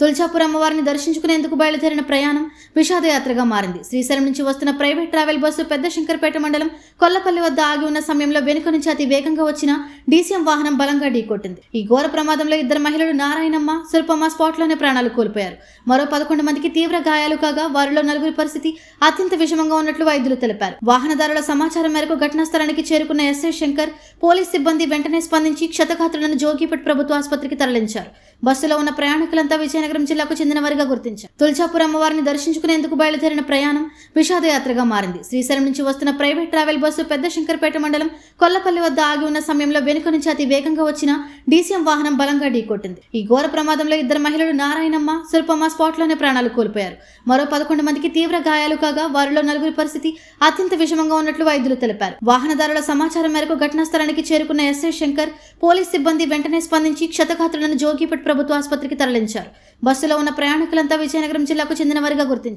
తులజాపూర్ అమ్మవారిని దర్శించుకునేందుకు బయలుదేరిన ప్రయాణం విషాదయాత్రగా మారింది. శ్రీశైలం నుంచి వస్తున్న ప్రైవేట్ ట్రావెల్ బస్సు పెద్ద శంకర్పేట మండలం కొల్లపల్లి వద్ద ఆగి ఉన్న సమయంలో వెనుక నుంచి అతి వేగంగా వచ్చిన డీసీఎం వాహనం బలంగా ఢీకొట్టింది. ఈ ఘోర ప్రమాదంలో ఇద్దరు మహిళలు నారాయణమ్మ శిల్పమ్మ స్పాట్లోనే ప్రాణాలు కోల్పోయారు. మరో పదకొండు మందికి తీవ్ర గాయాలు కాగా వారిలో నలుగురి పరిస్థితి అత్యంత విషమంగా ఉన్నట్లు వైద్యులు తెలిపారు. వాహనదారుల సమాచారం మేరకు ఘటనా స్థలానికి చేరుకున్న ఎస్ఐ శంకర్ పోలీస్ సిబ్బంది వెంటనే స్పందించి క్షతగాత్రులను జోగిపేట్ ప్రభుత్వ ఆసుపత్రికి తరలించారు. బస్సులో ఉన్న ప్రయాణికులంతా విజయనగరం జిల్లాకు చెందిన వారిగా గుర్తించారు తులచాపురం అమ్మవారిని దర్శించుకునేందుకు బయలుదేరిన ప్రయాణం విషాదయాత్రగా మారింది. శ్రీశైలం నుంచి వస్తున్న ప్రైవేట్ ట్రావెల్ బస్సు పెద్ద శంకర్పేట మండలం కొల్లపల్లి వద్ద ఆగి ఉన్న సమయంలో వెనుక నుంచి అతి వేగంగా వచ్చిన డీసీఎం వాహనం బలంగా ఢీకొట్టింది. ఈ ఘోర ప్రమాదంలో ఇద్దరు మహిళలు నారాయణమ్మ శిల్పమ్మ స్పాట్లోనే ప్రాణాలు కోల్పోయారు. మరో పదకొండు మందికి తీవ్ర గాయాలు కాగా వారిలో నలుగురి పరిస్థితి అత్యంత విషమంగా ఉన్నట్లు వైద్యులు తెలిపారు. వాహనదారుల సమాచారం మేరకు ఘటనా స్థలానికి చేరుకున్న ఎస్ఐ శంకర్ పోలీస్ సిబ్బంది వెంటనే స్పందించి క్షతగాత్రులను జోగిపేట్ ప్రభుత్వ ఆసుపత్రికి తరలించారు. బస్సులో ఉన్న ప్రయాణికులంతా విజయనగరం జిల్లాకు చెందిన వారిగా గుర్తించారు.